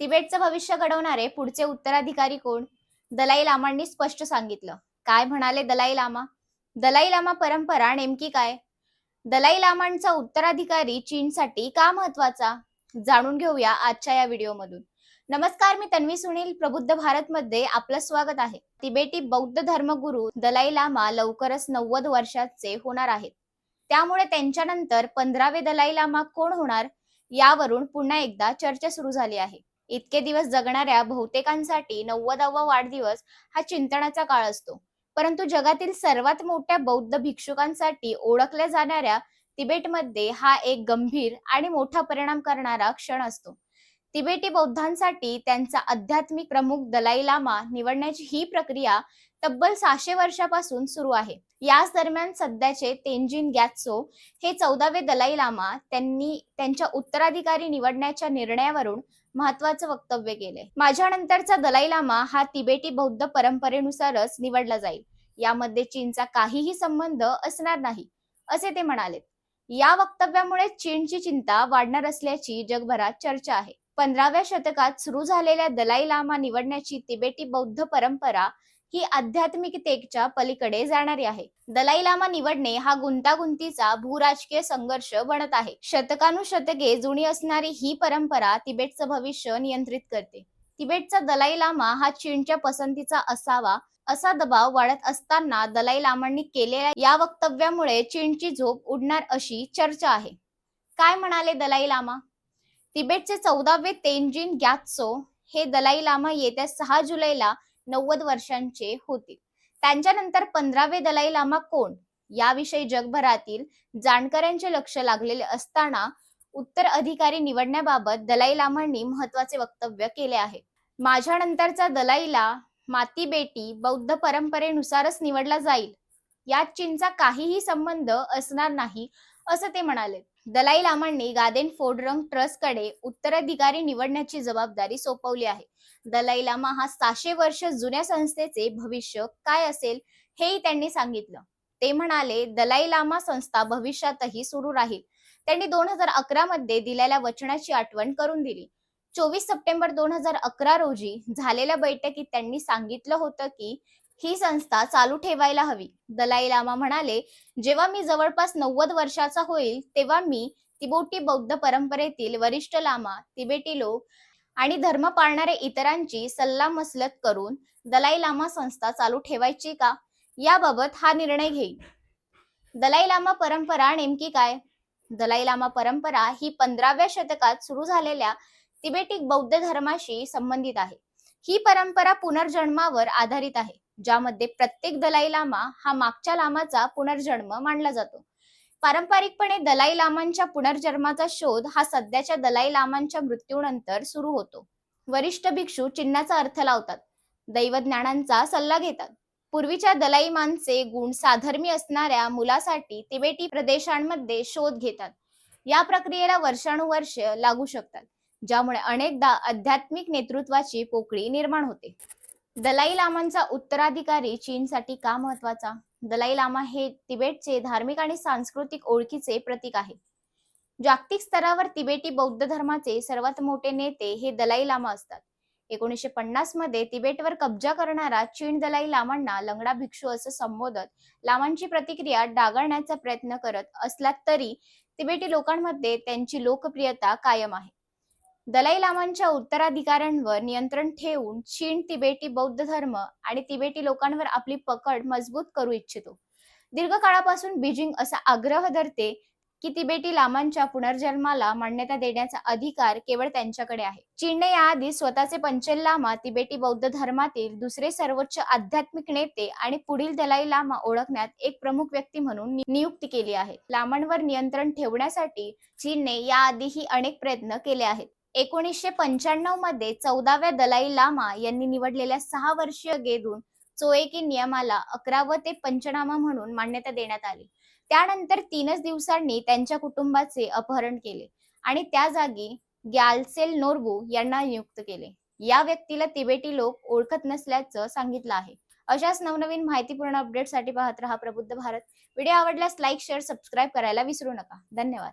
तिबेटचं भविष्य घडवणारे पुढचे उत्तराधिकारी कोण? दलाई लामांनी स्पष्ट सांगितलं. काय म्हणाले दलाई लामा? दलाई लामा परंपरा नेमकी काय? दलाई लामांचा उत्तराधिकारी चीनसाठी का महत्त्वाचा? जाणून घेऊया आजच्या या व्हिडिओमधून. नमस्कार मी तन्वी सुनील प्रबुद्ध भारत मध्ये आपलं स्वागत आहे. तिबेटी बौद्ध धर्मगुरू दलाई लामा लवकरच नव्वद वर्षाचे होणार आहेत. त्यामुळे त्यांच्यानंतर पंधरावे दलाई लामा कोण होणार? यावरून पुन्हा एकदा चर्चा सुरू झाली आहे. इतके दिवस जगणाऱ्या बहुतेकांसाठी नव्वदावा वाढदिवस हा चिंतनाचा काळ असतो. परंतु जगातील सर्वात मोठ्या बौद्ध भिक्षुकांसाठी ओळखल्या जाणाऱ्या तिबेटमध्ये हा एक गंभीर आणि मोठा परिणाम करणारा क्षण असतो. तिबेटी बौद्धांसाठी त्यांचा आध्यात्मिक प्रमुख दलाई लामा निवडण्याची ही प्रक्रिया तब्बल सहाशे वर्षापासून सुरू आहे. याच दरम्यान सध्याचे तेंजिन गॅत्सो हे चौदावे दलाई लामा त्यांनी त्यांच्या उत्तराधिकारी निवडण्याच्या निर्णयावरून महत्वाचं वक्तव्य केले. माझ्या नंतरचा दलाई लामा हा तिबेटी बौद्ध परंपरेनुसारच निवडला जाईल. यामध्ये चीनचा काहीही संबंध असणार नाही असे ते म्हणाले. या वक्तव्यामुळे चीनची चिंता वाढणार असल्याची जगभरात चर्चा आहे. पंधराव्या शतकात सुरू झालेल्या दलाई लामा निवडण्याची तिबेटी बौद्ध परंपरा ही आध्यात्मिकतेच्या पलीकडे जाणारी आहे. दलाई लामा निवडणे हा गुंतागुंतीचा भूराजकीय संघर्ष बनत आहे. शतकानुशतके जुनी असणारी ही परंपरा तिबेटचं भविष्य नियंत्रित करते. तिबेटचा दलाई लामा हा चीनच्या पसंतीचा असावा असा दबाव वाढत असताना दलाई लामांनी केलेल्या या वक्तव्यामुळे चीनची झोप उडणार अशी चर्चा आहे. काय म्हणाले दलाई लामा? तिबेटचे चौदावे तेंजिन ग्यात्सो हे दलाई लामा येत्या सहा जुलैला नव्वद वर्षांचे होतील. त्यांच्यानंतर पंधरावे दलाई लामा कोण? याविषयी जगभरातील जाणकारांचे लक्ष लागलेले असताना उत्तर अधिकारी निवडण्याबाबत दलाई लामांनी महत्त्वाचे वक्तव्य केले आहे. माझ्या नंतरचा दलाईला माती बेटी बौद्ध परंपरेनुसारच निवडला जाईल. यात चीनचा काहीही संबंध असणार नाही असं ते म्हणाले. दलाई लामांनी गादेन फोडरंग ट्रस्टकडे उत्तराधिकारी निवडण्याची जबाबदारी सोपवली आहे. दलाई लामा हा सहाशे वर्ष जुन्या संस्थेचे भविष्य काय असेल हेही त्यांनी सांगितलं. ते म्हणाले दलाई लामा संस्था भविष्यातही सुरू राहील. त्यांनी दोन हजार अकरा मध्ये दिलेल्या वचनाची आठवण करून दिली. चोवीस सप्टेंबर दोन हजार अकरा रोजी झालेल्या बैठकीत त्यांनी सांगितलं होतं की ही संस्था चालू ठेवायला हवी. दलाई लामा म्हणाले जेव्हा मी जवळपास नव्वद वर्षाचा होईल तेव्हा मी तिबोटी बौद्ध परंपरेतील वरिष्ठ लामा तिबेटी लोक आणि धर्म पाळणाऱ्या इतरांची सल्लामसलत करून दलाई लामा संस्था चालू ठेवायची का? याबाबत हा निर्णय घेईल दलाई लामा परंपरा नेमकी काय? दलाई लामा परंपरा ही पंधराव्या शतकात सुरू झालेल्या तिबेटी बौद्ध धर्माशी संबंधित आहे. ही परंपरा पुनर्जन्मावर आधारित आहे. ज्यामध्ये प्रत्येक दलाई लामा हा मागच्या लामाचा पुनर्जन्म मानला जातो. पारंपरिकपणे दलाई लामांच्या पुनर्जन्माचा शोध हा सध्याच्या दलाई लामांच्या मृत्यूनंतर सुरू होतो. वरिष्ठ भिक्षू चिन्हाचा अर्थ लावतात. दैवज्ञानांचा सल्ला घेतात. पूर्वीच्या दलाईमांचे गुण साधर्मी असणाऱ्या मुलासाठी तिबेटी प्रदेशांमध्ये शोध घेतात. या प्रक्रियेला वर्षानुवर्ष लागू शकतात ज्यामुळे अनेकदा आध्यात्मिक नेतृत्वाची पोकळी निर्माण होते. दलाई लामांचा उत्तराधिकारी चीनसाठी का महत्त्वाचा? दलाई लामा हे तिबेटचे धार्मिक आणि सांस्कृतिक ओळखीचे प्रतीक आहे. जागतिक स्तरावर तिबेटी बौद्ध धर्माचे सर्वात मोठे नेते हे दलाई लामा असतात. एकोणीसशे पन्नासमध्ये तिबेटवर कब्जा करणारा चीन दलाई लामांना लंगडा भिक्षू असं संबोधत लामांची प्रतिक्रिया डागाळण्याचा प्रयत्न करत असला तरी तिबेटी लोकांमध्ये त्यांची लोकप्रियता कायम आहे. दलाई लामांच्या उत्तराधिकाऱ्यांवर नियंत्रण ठेवून चीन तिबेटी बौद्ध धर्म आणि तिबेटी लोकांवर आपली पकड मजबूत करू इच्छितो. दीर्घकाळापासून बीजिंग असा आग्रह धरते की तिबेटी लामांच्या पुनर्जन्माला मान्यता देण्याचा अधिकार केवळ त्यांच्याकडे आहे. चीनने याआधी स्वतःचे पंचेल लामा तिबेटी बौद्ध धर्मातील दुसरे सर्वोच्च आध्यात्मिक नेते आणि पुढील दलाई लामा ओळखण्यात एक प्रमुख व्यक्ती म्हणून नियुक्ती केली आहे. लामांवर नियंत्रण ठेवण्यासाठी चीनने याआधीही अनेक प्रयत्न केले आहेत. एकोणीसशे पंच्याण्णवमध्ये चौदाव्या दलाई लामा यांनी निवडलेल्या सहा वर्षीय गेदून चोएकी नियमाला अकरावं ते पंचनामा म्हणून मान्यता देण्यात आली. त्यानंतर तीनच दिवसांनी त्यांच्या कुटुंबाचे अपहरण केले आणि त्या जागी ग्यालसेल नोरबू यांना नियुक्त केले. या व्यक्तीला तिबेटी लोक ओळखत नसल्याचं सांगितलं आहे. अशाच नवनवीन माहितीपूर्ण अपडेटसाठी पाहत रहा प्रबुद्ध भारत. व्हिडिओ आवडल्यास लाईक शेअर सबस्क्राईब करायला विसरू नका. धन्यवाद.